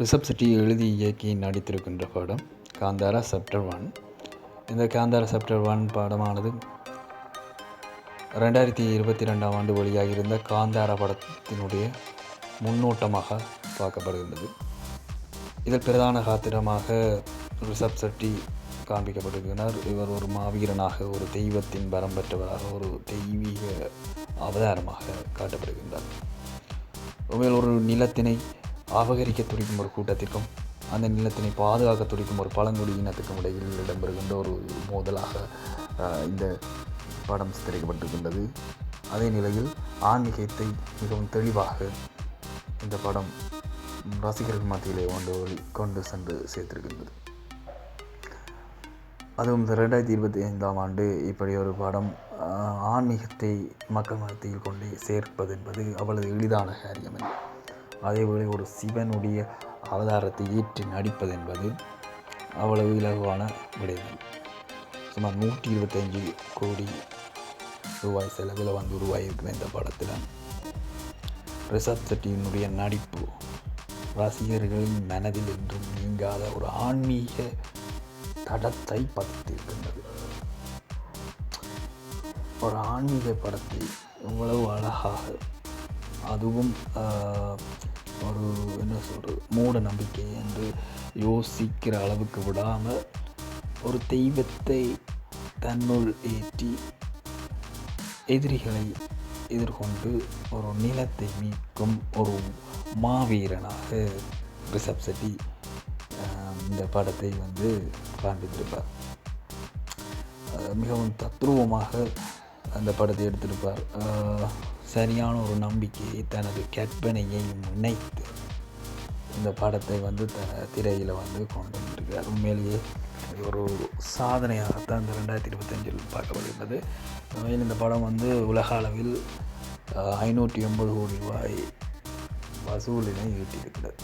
ரிஷப் செட்டி எழுதி இயக்கி நடித்திருக்கின்ற படம் காந்தாரா சாப்டர் ஒன். இந்த காந்தாரா சாப்டர் ஒன் படமானது ரெண்டாயிரத்தி இருபத்தி ரெண்டாம் ஆண்டு வெளியாகியிருந்த காந்தாரா படத்தினுடைய முன்னோட்டமாக பார்க்கப்படுகின்றது. இதில் பிரதான காத்திரமாக ரிஷப் செட்டி காண்பிக்கப்பட்டிருக்கிறார் இவர் ஒரு மாவீரனாக ஒரு தெய்வத்தின் பரம் பெற்றவராக ஒரு தெய்வீக அவதாரமாக காட்டப்படுகின்றார். உண்மையில் ஒரு நிலத்தினை அபகரிக்க துடிக்கும் ஒரு கூட்டத்திற்கும் அந்த நிலத்தினை பாதுகாக்க துடிக்கும் ஒரு பழங்குடி இனத்துக்கும் இடையில் இடம்பெறுகின்ற ஒரு மோதலாக இந்த படம் சித்தரிக்கப்பட்டிருக்கின்றது. அதே நிலையில் ஆன்மீகத்தை மிகவும் தெளிவாக இந்த படம் ரசிகர்கள் மத்தியிலே கொண்டு கொண்டு சென்று சேர்த்திருக்கின்றது. அதுவும் இந்த ரெண்டாயிரத்தி இருபத்தி ஐந்தாம் ஆண்டு இப்படி ஒரு படம் ஆன்மீகத்தை மக்கள் மத்தியில் கொண்டு சேர்ப்பது என்பது அவ்வளவு எளிதான காரியம் அல்ல. அதேபோல ஒரு சிவனுடைய அவதாரத்தை ஏற்று நடிப்பது என்பது அவ்வளவு இலகுவான விடயம் சுமார் நூற்றி இருபத்தஞ்சு கோடி ரூபாய் செலவில் வந்து உருவாகியிருக்கிற இந்த படத்தில் ரிஷப் செட்டியினுடைய நடிப்பு ரசிகர்களின் மனதில் என்றும் நீங்காத ஒரு ஆன்மீக தடத்தை பதித்திருக்கின்றது. ஒரு ஆன்மீக படத்தை இவ்வளவு அழகாக அதுவும் ஒரு என்ன சொல்கிறது மூட நம்பிக்கை என்று யோசிக்கிற அளவுக்கு விடாமல் ஒரு தெய்வத்தை தன்னுள் ஏற்றி எதிரிகளை எதிர்கொண்டு ஒரு நிலத்தை மீட்கும் ஒரு மாவீரனாக ரிஷப் செட்டி இந்த படத்தை வந்து காண்பித்திருப்பார். மிகவும் தத்ரூபமாக அந்த படத்தை எடுத்திருப்பார். சரியான ஒரு நம்பிக்கையை தனது கற்பனையை இணைத்து இந்த படத்தை வந்து த திரையில் வந்து கொண்டு வந்திருக்கிறார் உண்மையிலேயே ஒரு சாதனையாகத்தான் இந்த ரெண்டாயிரத்தி இருபத்தஞ்சில் பார்க்கப்படுகின்றது உண்மையில் இந்த படம் வந்து உலக அளவில் ஐநூற்றி எண்பது கோடி ரூபாய் வசூலினை ஈட்டியிருக்கிறது.